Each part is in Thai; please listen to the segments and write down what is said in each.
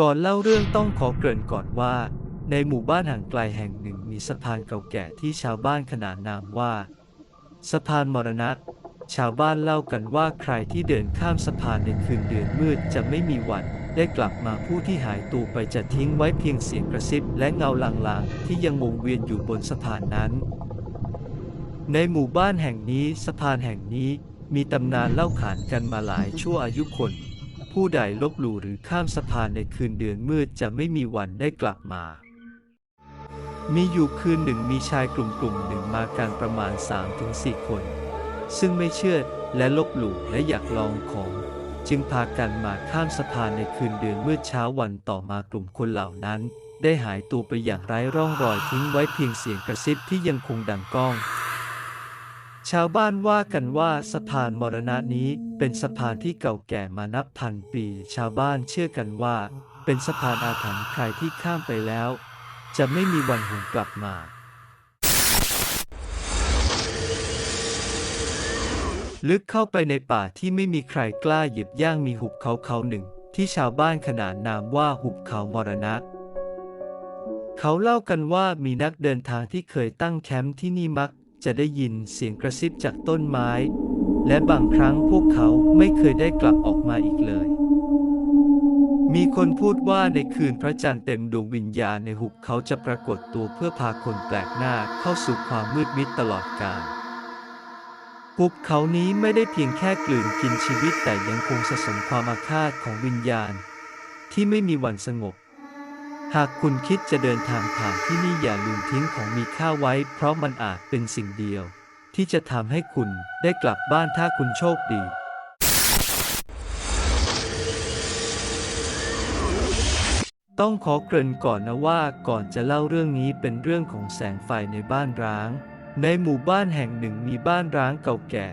ก่อนเล่าเรื่องต้องขอเกริ่นก่อนว่า ในหมู่บ้านห่างไกลแห่งหนึ่งมีสะพานเก่าแก่ที่ชาวบ้านขนานนามว่า สะพานมรณะ ชาวบ้านเล่ากันว่าใครที่เดินข้ามสะพานในคืนเดือนมืดจะไม่มีวันได้กลับมาผู้ที่หายตัวไปจะทิ้งไว้เพียงเสียงกระซิบและเงาลางๆ ที่ยังวงเวียนอยู่บนสะพานนั้น ในหมู่บ้านแห่งนี้สะพานแห่งนี้มีตำนานเล่าขานกันมาหลายชั่วอายุคน ผู้ใดลบหลู่หรือข้ามสะพานในคืนเดือนมืดจะไม่มีวันได้กลับมา มีอยู่คืนหนึ่งมีชายกลุ่มกลุ่มหนึ่งมากันประมาณ 3-4 คน ซึ่งไม่เชื่อและลบหลู่และอยากลองของ จึงพากันมาข้ามสะพานในคืนเดือนมืดเช้าวันต่อมากลุ่มคนเหล่านั้น ได้หายตัวไปอย่างไร้ร่องรอยทิ้งไว้เพียงเสียงกระซิบที่ยังคงดังก้อง ชาวบ้านว่ากันว่าสะพานมรณะนี้เป็นสะพานที่เก่าแก่มานับพันปี ชาวบ้านเชื่อกันว่า เป็นสะพานอาถรรพ์ใครที่ข้ามไปแล้ว จะไม่มีวันหวนกลับมาลึกเข้าไปในป่าที่ไม่มีใครกล้าหยียบย่างมีหุบเขาเขาหนึ่ง ที่ชาวบ้านขนานนามว่าหุบเขามรณะ เขาเล่ากันว่ามีนักเดินทางที่เคยตั้งแคมป์ที่นี่มัก จะได้ยินเสียงกระซิบจากต้นไม้ และบางครั้งพวกเขาไม่เคยได้กลับออกมาอีกเลย มีคนพูดว่าในคืนพระจันทร์เต็มดวงวิญญาณในหุบเขาจะปรากฏตัวเพื่อพาคนแปลกหน้าเข้าสู่ความมืดมิดตลอดกาลหุบเขานี้ไม่ได้เพียงแค่กลืนกินชีวิตแต่ยังคงสะสมความอาฆาตของวิญญาณ ที่ไม่มีวันสงบ หากคุณคิดจะเดินทางผ่านที่นี่อย่าลืมทิ้งของมีค่าไว้ เพราะมันอาจเป็นสิ่งเดียว ที่จะทำให้คุณได้กลับบ้านถ้าคุณโชคดีต้องขอเกริ่นก่อนนะว่าก่อนจะเล่าเรื่องนี้เป็นเรื่องของแสงไฟในบ้านร้าง ในหมู่บ้านแห่งหนึ่งมีบ้านร้างเก่าแก่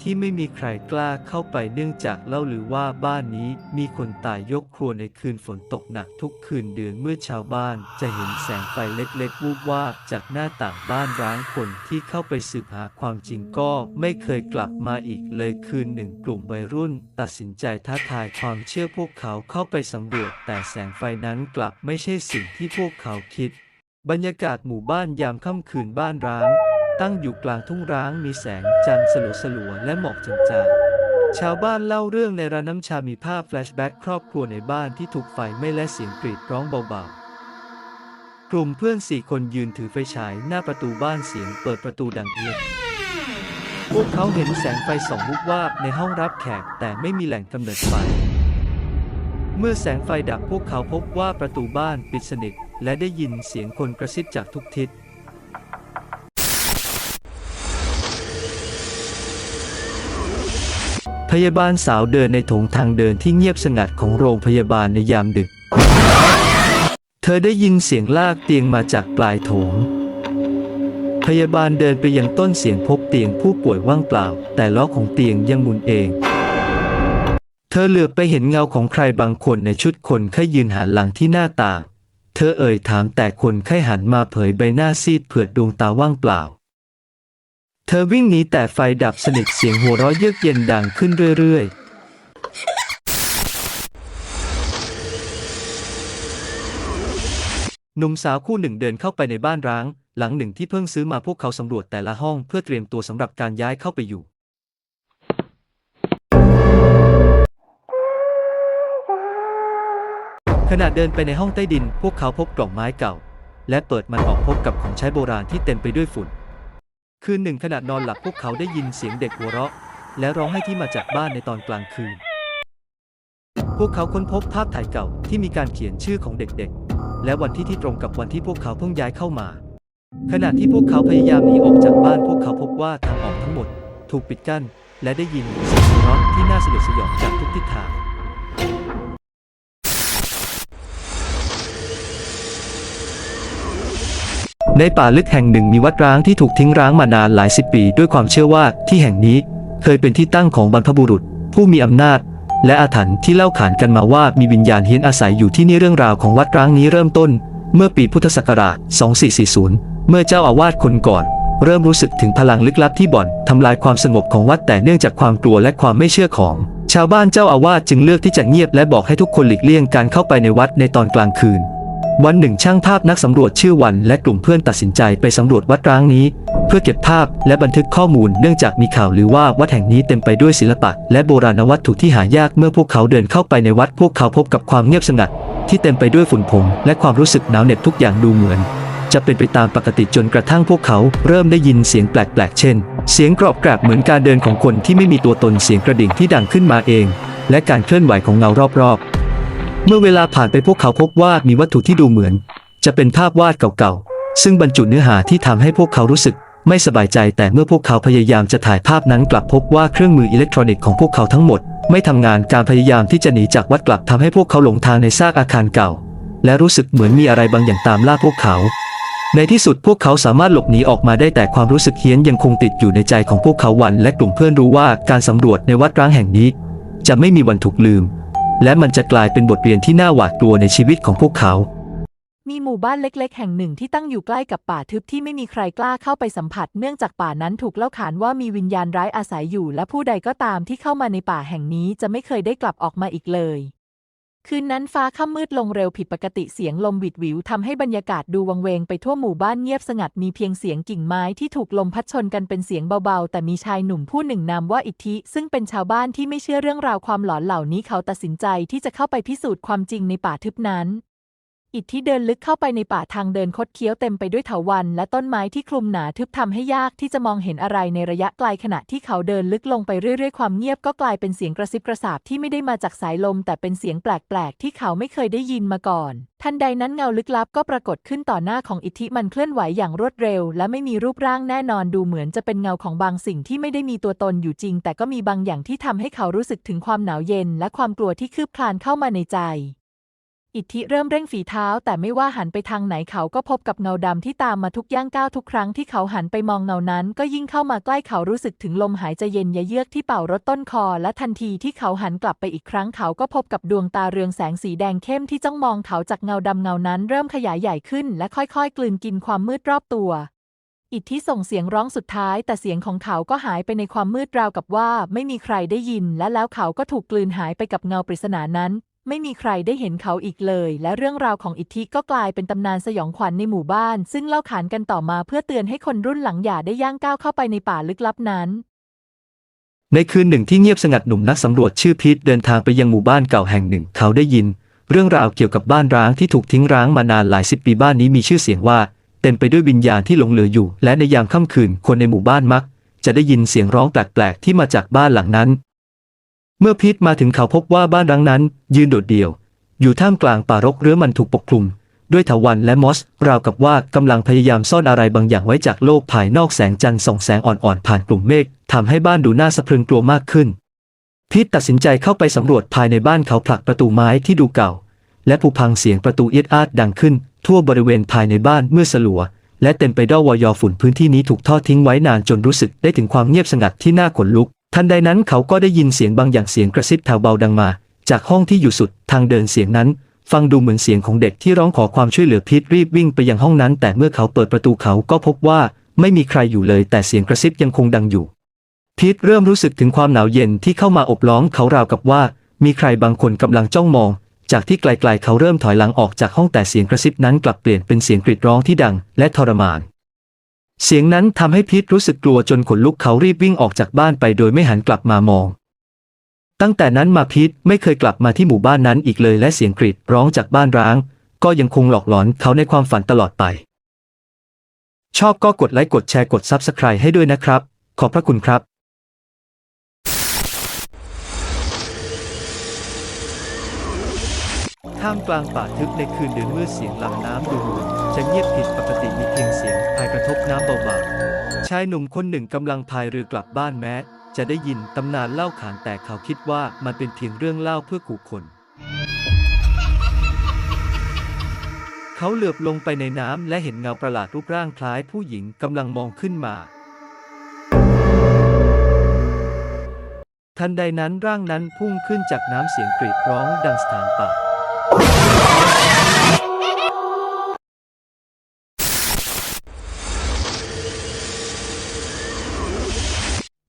ที่ไม่มีใครกล้าเข้าไปเนื่องจากเล่าหรือว่าบ้านนี้มีคนตายยกครัวในคืนฝนตกหนักทุกคืนเดือนเมื่อชาวบ้านจะเห็นแสงไฟเล็กๆวูบวาบจากหน้าต่างบ้านร้างคนที่เข้าไปสืบหาความจริงก็ไม่เคยกลับมาอีกเลยคืนหนึ่งกลุ่มวัยรุ่น ตัดสินใจท้าทายความเชื่อพวกเขาเข้าไปสำรวจแต่แสงไฟนั้นกลับไม่ใช่สิ่งที่พวกเขาคิด บรรยากาศหมู่บ้านยามค่ำคืนบ้านร้าง ตั้งอยู่กลางทุ่งร้างมีแสงจันทร์สลัวสลัวๆและหมอกจางๆชาวบ้านเล่าเรื่องในร้านน้ำชามีภาพแฟลชแบ็กครอบครัวในบ้านที่ถูกไฟไหม้และเสียงกรีดร้องเบาๆ กลุ่มเพื่อนสี่คนยืนถือไฟฉายหน้าประตูบ้านเสียงเปิดประตูดังเอียดพวกเขาเห็นแสงไฟส่องวุบวาบในห้องรับแขกแต่ไม่มีแหล่งกำเนิดไฟ เมื่อแสงไฟดับพวกเขาพบว่าประตูบ้านปิดสนิทและได้ยินเสียงคนกระซิบจากทุกทิศ พยาบาลสาวเดินในโถงทางเดินที่เงียบสงัดของโรงพยาบาลในยามดึก เธอได้ยินเสียงลากเตียงมาจากปลายโถง พยาบาลเดินไปยังต้นเสียงพบเตียงผู้ป่วยว่างเปล่า แต่ล้อของเตียงยังหมุนเอง เธอเหลือบไปเห็นเงาของใครบางคนในชุดคนไข้ยืนหันหลังที่หน้าต่าง เธอเอ่ยถามแต่คนไข้หันมาเผยใบหน้าซีดเผือดดวงตาว่างเปล่า เธอวิ่งหนีแต่ไฟดับสนิทเสียงหัวเราะเยือกเย็นดังขึ้นเรื่อยๆหนุ่มสาวคู่หนึ่งเดินเข้าไปในบ้านร้าง หลังหนึ่งที่เพิ่งซื้อมาพวกเขาสำรวจแต่ละห้องเพื่อเตรียมตัวสำหรับการย้ายเข้าไปอยู่ ขณะเดินไปในห้องใต้ดิน พวกเขาพบกล่องไม้เก่า และเปิดมันออกพบกับของใช้โบราณที่เต็มไปด้วยฝุ่น คืนหนึ่งขณะนอนหลับพวกเขาได้ยินเสียงเด็กหัวเราะ และร้องให้ที่มาจากบ้านในตอนกลางคืน พวกเขาค้นพบภาพถ่ายเก่าที่มีการเขียนชื่อของเด็กๆ และวันที่ที่ตรงกับวันที่พวกเขาเพิ่งย้ายเข้ามา ขณะที่พวกเขาพยายามหนีออกจากบ้านพวกเขาพบว่าทางออกทั้งหมด ถูกปิดกั้น และได้ยินเสียงหัวเราะที่น่าสยดสยองจากทุกทิศทาง ในป่าลึกแห่งหนึ่งมีวัดร้างที่ถูกทิ้งร้างมานานหลายสิบปี ด้วยความเชื่อว่าที่แห่งนี้เคยเป็นที่ตั้งของบรรพบุรุษ ผู้มีอำนาจ และอาถรรพ์ที่เล่าขานกันมาว่ามีวิญญาณเฮี้ยนอาศัยอยู่ที่นี่เรื่องราวของวัดร้างนี้เริ่มต้น เมื่อปีพุทธศักราช 2440 เมื่อเจ้าอาวาสคนก่อน เริ่มรู้สึกถึงพลังลึกลับที่บ่อนทำลายความสงบของวัดแต่เนื่องจากความกลัวและความไม่เชื่อของ ชาวบ้านเจ้าอาวาสจึงเลือกที่จะเงียบและบอกให้ทุกคนหลีกเลี่ยงการเข้าไปในวัดในตอนกลางคืน วันหนึ่งช่างภาพนักสำรวจชื่อวันและกลุ่มเพื่อนตัดสินใจไปสำรวจวัดร้างนี้ เพื่อเก็บภาพและบันทึกข้อมูลเนื่องจากมีข่าวหรือว่าวัดแห่งนี้เต็มไปด้วยศิลปะ และโบราณวัตถุที่หายากเมื่อพวกเขาเดินเข้าไปในวัดพวกเขาพบกับความเงียบสงัด ที่เต็มไปด้วยฝุ่นผงและความรู้สึกหนาวเหน็บทุกอย่างดูเหมือน จะเป็นไปตามปกติจนกระทั่งพวกเขาเริ่มได้ยินเสียงแปลกๆ เช่น เสียงกรอบแกรบเหมือนการเดินของคนที่ไม่มีตัวตนเสียงกระดิ่งที่ดังขึ้นมาเอง และการเคลื่อนไหวของเงารอบๆ เมื่อเวลาผ่านไปพวกเขาพบว่ามีวัตถุที่ดูเหมือน จะเป็นภาพวาดเก่าๆ ซึ่งบรรจุเนื้อหาที่ทำให้พวกเขารู้สึกไม่สบายใจแต่เมื่อพวกเขาพยายามจะถ่ายภาพนั้นกลับพบว่าเครื่องมืออิเล็กทรอนิกส์ของพวกเขาทั้งหมด ไม่ทำงานการพยายามที่จะหนีจากวัดกลับทำให้พวกเขาหลงทางในซากอาคารเก่า และรู้สึกเหมือนมีอะไรบางอย่างตามล่าพวกเขา ในที่สุดพวกเขาสามารถหลบหนีออกมาได้แต่ความรู้สึกเฮี้ยนยังคงติดอยู่ในใจของพวกเขาวัน และกลุ่มเพื่อนรู้ว่าการสำรวจในวัดร้างแห่งนี้ จะไม่มีวันถูกลืม และมันจะกลายเป็นบทเรียนที่น่าหวาดกลัวในชีวิตของพวกเขา มีหมู่บ้านเล็ก ๆ แห่งหนึ่งที่ตั้งอยู่ใกล้กับป่าทึบที่ไม่มีใครกล้าเข้าไปสัมผัส เนื่องจากป่านั้นถูกเล่าขานว่ามีวิญญาณร้ายอาศัยอยู่ และผู้ใดก็ตามที่เข้ามาในป่าแห่งนี้จะไม่เคยได้กลับออกมาอีกเลย คืนนั้นฟ้าค่ำมืดลงเร็วผิดปกติเสียงลมหวิดหวิวทำให้บรรยากาศดูวังเวงไปทั่วหมู่บ้านเงียบสงัดมีเพียงเสียงกิ่งไม้ที่ถูกลมพัดชนกันเป็นเสียงเบาๆ แต่มีชายหนุ่มผู้หนึ่งนามว่าอิทธิ ซึ่งเป็นชาวบ้านที่ไม่เชื่อเรื่องราวความหลอนเหล่านี้เขาตัดสินใจที่จะเข้าไปพิสูจน์ความจริงในป่าทึบนั้น อิทธิเดินลึกเข้าไปในป่าทางเดินคดเคี้ยวเต็มไปด้วยเถาวัลย์และต้นไม้ที่คลุมหนาทึบทำให้ยากที่จะมองเห็นอะไรในระยะไกลขณะที่เขาเดินลึกลงไปเรื่อยๆ ความเงียบก็กลายเป็นเสียงกระซิบกระซาบที่ไม่ได้มาจากสายลม แต่เป็นเสียงแปลกๆ ที่เขาไม่เคยได้ยินมาก่อน ทันใดนั้นเงาลึกลับก็ปรากฏขึ้นต่อหน้าของอิทธิมันเคลื่อนไหวอย่างรวดเร็ว และไม่มีรูปร่างแน่นอนดูเหมือนจะเป็นเงาของบางสิ่งที่ไม่ได้มีตัวตนอยู่จริง แต่ก็มีบางอย่างที่ทำให้เขารู้สึกถึงความหนาวเย็น และความกลัวที่คืบคลานเข้ามาในใจ อิทธิเริ่มเร่งฝีเท้า แต่ไม่ว่าหันไปทางไหนเขาก็พบกับเงาดำที่ตามมาทุกย่างก้าวทุกครั้งที่เขาหันไปมองเงานั้น ก็ยิ่งเข้ามาใกล้เขารู้สึกถึงลมหายใจเย็นยะเยือกที่เป่ารถต้นคอ และทันทีที่เขาหันกลับไปอีกครั้งเขาก็พบกับดวงตาเรืองแสงสีแดงเข้มที่จ้องมองเขาจากเงาดำเงานั้น เริ่มขยายใหญ่ขึ้น และค่อยๆ กลืนกินความมืดรอบตัวอิทธิส่งเสียงร้องสุดท้าย แต่เสียงของเขาก็หายไปในความมืดราวกับว่า ไม่มีใครได้ยิน และแล้วเขาก็ถูกกลืนหายไปกับเงาปริศนานั้น ไม่มีใครได้เห็นเขาอีกเลย และเรื่องราวของอิทธิก็กลายเป็นตำนานสยองขวัญในหมู่บ้าน ซึ่งเล่าขานกันต่อมาเพื่อเตือนให้คนรุ่นหลังอย่าได้ย่างก้าวเข้าไปในป่าลึกลับนั้นในคืนหนึ่งที่เงียบสงัดหนุ่มนักสำรวจชื่อพีทเดินทางไปยังหมู่บ้านเก่าแห่งหนึ่ง เขาได้ยิน เรื่องราวเกี่ยวกับบ้านร้างที่ถูกทิ้งร้างมานานหลายสิบปีบ้านนี้มีชื่อเสียงว่า เต็มไปด้วยวิญญาณที่หลงเหลืออยู่ และในยามค่ำคืนคนในหมู่บ้านมัก จะได้ยินเสียงร้องแปลกๆที่มาจากบ้านหลังนั้น เมื่อพีทมาถึงเขาพบว่าบ้านร้างนั้น ยืนโดดเดี่ยว อยู่ท่ามกลางป่ารกเรื้อมันถูกปกคลุม ด้วยเถาวัลย์และมอส ราวกับว่ากำลังพยายามซ่อนอะไรบางอย่างไว้จากโลกภายนอกแสงจันทร์ส่องแสงอ่อนๆผ่านกลุ่มเมฆทำให้บ้านดูน่าสะพรึงกลัวมากขึ้น พีทตัดสินใจเข้าไปสำรวจภายในบ้านเขาผลักประตูไม้ที่ดูเก่า และผุพังเสียงประตูเอียดอาดดังขึ้น ทั่วบริเวณภายในบ้านเมื่อสลัว และเต็มไปด้วยวอยอฝุ่นพื้นที่นี้ถูกทอดทิ้งไว้นานจนรู้สึกได้ถึงความเงียบสงัดที่น่าขนลุก ทันใดนั้นเขาก็ได้ยินเสียงบางอย่างเสียงกระซิบแถวเบาดังมา จากห้องที่อยู่สุดทางเดินเสียงนั้น ฟังดูเหมือนเสียงของเด็กที่ร้องขอความช่วยเหลือพีทรีบวิ่งไปยังห้องนั้น แต่เมื่อเขาเปิดประตูเขาก็พบว่าไม่มีใครอยู่เลย แต่เสียงกระซิบยังคงดังอยู่พีทเริ่มรู้สึกถึงความหนาวเย็นที่เข้ามาอบล้อมเขาราวกับว่า มีใครบางคนกำลังจ้องมอง จากที่ไกลๆเขาเริ่มถอยหลังออกจากห้องแต่เสียงกระซิบนั้นกลับเปลี่ยนเป็นเสียงกรีดร้องที่ดัง และทรมาน เสียงนั้นทำให้พีทรู้สึกกลัวจนขนลุกเขารีบวิ่งออกจากบ้านไปโดยไม่หันกลับมามอง ตั้งแต่นั้นมาพีทไม่เคยกลับมาที่หมู่บ้านนั้นอีกเลยและเสียงกรีดร้องจากบ้านร้าง ก็ยังคงหลอกหลอนเขาในความฝันตลอดไป ชอบก็กดไลค์กดแชร์กด Subscribe ให้ด้วยนะครับ ขอบพระคุณครับท่ามกลางป่าทึบในคืนเดือนมืดเสียงลำน้ำดูเหมือนจะเงียบผิดปกติมีเพียงเสียง ทบน้ำเบาๆชายหนุ่มคนหนึ่งกำลังพายเรือกลับบ้านแม้ จะได้ยินตำนานเล่าขานแต่เขาคิดว่ามันเป็นเพียงเรื่องเล่าเพื่อขู่คน เขาเหลือบลงไปในน้ำและเห็นเงาประหลาดรูปร่างคล้ายผู้หญิงกำลังมองขึ้นมา ทันใดนั้นร่างนั้นพุ่งขึ้นจากน้ำเสียงกรีดร้องดังสถานป่า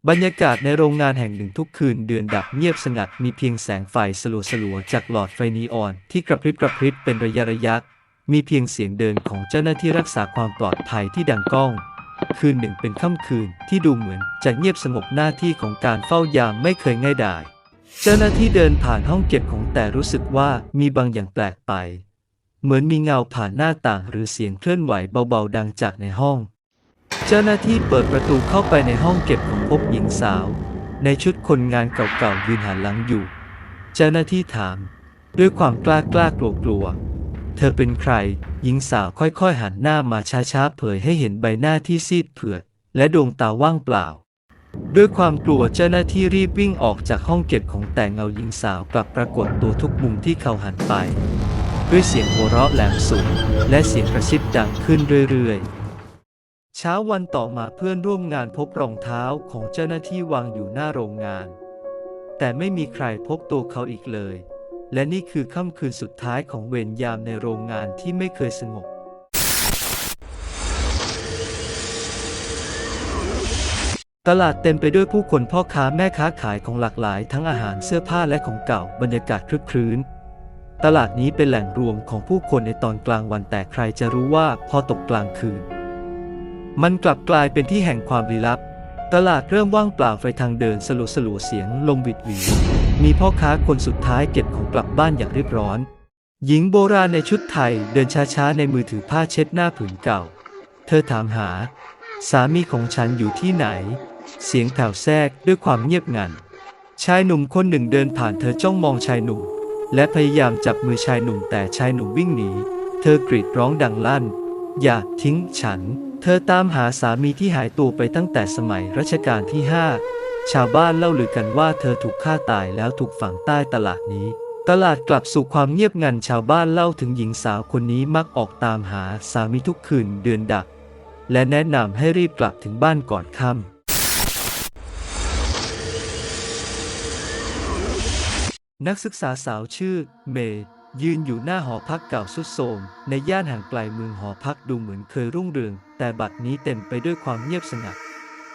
บรรยากาศในโรงงานแห่งหนึ่งทุกคืนเดือนดับเงียบสงัดมีเพียงแสงไฟสลัวๆจากหลอดไฟนีออน ที่กระพริบกระพริบเป็นระยะระยะ มีเพียงเสียงเดินของเจ้าหน้าที่รักษาความปลอดภัยที่ดังก้อง คืนหนึ่งเป็นค่ำคืนที่ดูเหมือนจะเงียบสงบหน้าที่ของการเฝ้ายามไม่เคยง่ายดาย เจ้าหน้าที่เดินผ่านห้องเก็บของแต่รู้สึกว่ามีบางอย่างแปลกไป เหมือนมีเงาผ่านหน้าต่างหรือเสียงเคลื่อนไหวเบาๆดังจากในห้อง เจ้าหน้าที่เปิดประตูเข้าไปในห้องเก็บของพบหญิงสาว ในชุดคนงานเก่าๆยืนหันหลังอยู่ เจ้าหน้าที่ถาม ด้วยความกล้ากล้ากลัวกลัวๆเธอเป็นใคร หญิงสาวค่อยๆหันหน้ามาช้าๆเผยให้เห็นใบหน้าที่ซีดเผือด และดวงตาว่างเปล่า ด้วยความกลัวเจ้าหน้าที่รีบวิ่งออกจากห้องเก็บของแต่เงาหญิงสาวกลับปรากฏตัวทุกมุมที่เขาหันไป ด้วยเสียงหัวเราะแหลมสูงและเสียงกระซิบดังขึ้นเรื่อยๆ เช้าวันต่อมาเพื่อนร่วมงานพบรองเท้าของเจ้าหน้าที่วางอยู่หน้าโรงงาน แต่ไม่มีใครพบตัวเขาอีกเลย และนี่คือค่ำคืนสุดท้ายของเวรยามในโรงงานที่ไม่เคยสงบตลาดเต็มไปด้วยผู้คนพ่อค้าแม่ค้าขายของหลากหลาย ทั้งอาหารเสื้อผ้าและของเก่าบรรยากาศคลึกครื้น ตลาดนี้เป็นแหล่งรวมของผู้คนในตอนกลางวันแต่ใครจะรู้ว่าพอตกกลางคืน มันกลับกลายเป็นที่แห่งความลี้ลับ ตลาดเริ่มว่างเปล่าไฟทางเดินสลัวสลัวๆเสียงลมวิดหวีมีพ่อค้าคนสุดท้ายเก็บของกลับบ้านอย่างเรียบร้อน หญิงโบราณในชุดไทยเดินช้าๆในมือถือผ้าเช็ดหน้าผืนเก่า เธอถามหา สามีของฉันอยู่ที่ไหน เสียงแผ่วแทรกด้วยความเงียบงัน ชายหนุ่มคนหนึ่งเดินผ่านเธอจ้องมองชายหนุ่ม และพยายามจับมือชายหนุ่มแต่ชายหนุ่มวิ่งหนี เธอกรีดร้องดังลั่น อย่าทิ้งฉัน เธอตามหาสามีที่หายตัวไปตั้งแต่สมัยรัชกาลที่ 5 ชาวบ้านเล่าลือกันว่าเธอถูกฆ่าตายแล้วถูกฝังใต้ตลาดนี้ ตลาดกลับสู่ความเงียบงันชาวบ้านเล่าถึงหญิงสาวคนนี้มักออกตามหาสามีทุกคืนเดือนดัก และแนะนำให้รีบกลับถึงบ้านก่อนค่ำนักศึกษาสาวชื่อ เมย์ ยืนอยู่หน้าหอพักเก่าสุดโทรมในย่านห่างไกลเมืองหอพักดูเหมือนเคยรุ่งเรือง แต่บัดนี้เต็มไปด้วยความเงียบสงัด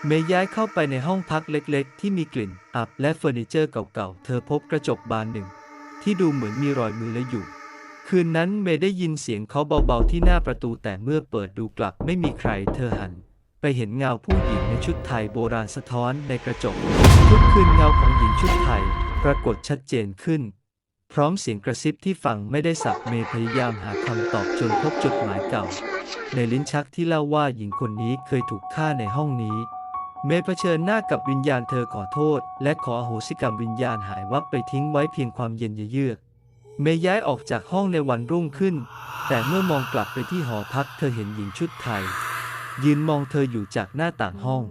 เมย์ย้ายเข้าไปในห้องพักเล็กๆ ที่มีกลิ่นอับและเฟอร์นิเจอร์เก่าๆ เธอพบกระจกบานหนึ่ง ที่ดูเหมือนมีรอยมือและอยู่ คืนนั้นเมย์ได้ยินเสียงเคาะเบาๆที่หน้าประตูแต่เมื่อเปิดดูกลับไม่มีใครเธอหันไปเห็นเงาผู้หญิงในชุดไทยโบราณสะท้อนในกระจก ทุกคืนเงาของหญิงชุดไทยปรากฏชัดเจนขึ้น พร้อมเสียงกระซิบที่ฟังไม่ได้สับเมย์พยายามหาคำตอบจนพบจดหมายเก่า ในลิ้นชักที่เล่าว่าหญิงคนนี้เคยถูกฆ่าในห้องนี้ เมย์เผชิญหน้ากับวิญญาณเธอขอโทษ และขออโหสิกรรมวิญญาณหายวับไปทิ้งไว้เพียงความเย็นเยือกเมย์ย้ายออกจากห้องในวันรุ่งขึ้น แต่เมื่อมองกลับไปที่หอพักเธอเห็นหญิงชุดไทย ยืนมองเธออยู่จากหน้าต่างห้อง